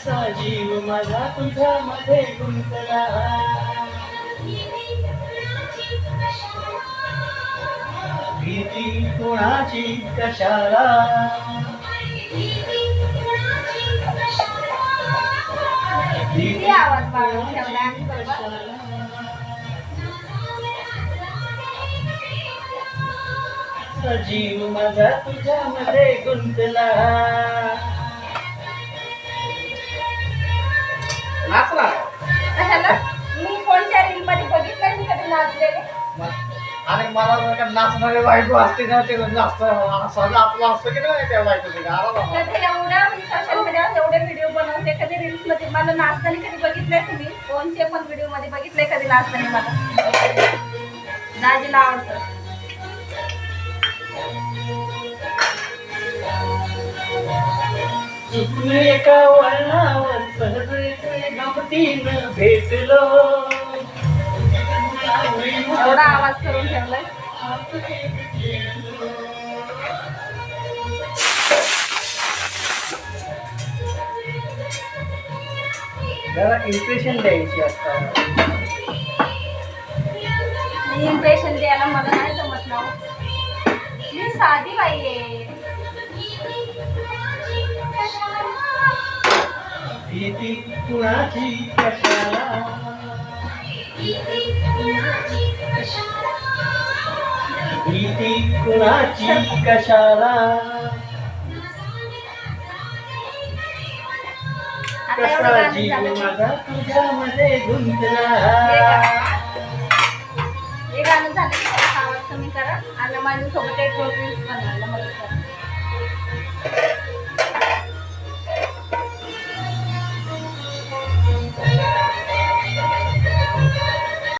कसा जीव माझा तुझ्यामध्ये गुंतला. भीती कोणाची कशाला? किती आवाज वाढवून ठेवला आणि बघा. कशाला? जीव माझा तुझ्यामध्ये गुंतला. आणि मला जर का नाचणारे बायको असते ना ते जास्त असं आपलं असतं की नाही त्या बायको कधी एवढ्या सोशल मीडियावर एवढे व्हिडिओ बनवते कधी रील्समध्ये. मला नाचताना कधी बघितलंय तुम्ही? कोणते पण व्हिडिओमध्ये बघितलंय कधी नाचताना मला? दाजीला आवडतं. एका वळणावर सहज गमतीनं भेटलो. एवढा आवाज करून ठेवलाय. जरा इम्प्रेशन द्यायची असतात मी इम्प्रेशन द्यायला मला नाही जमत ना हो. मी साधी बाई आहे. भीती कुणाची कशाला? भीती कुणाची कशाला? कसा गाणं जीव. माझा तुझ्यामध्ये गुंतला हे गाणं झालं. आवाज कमी करा. आणि माझ्यासोबत एक रील्स बनवायला मदत करा.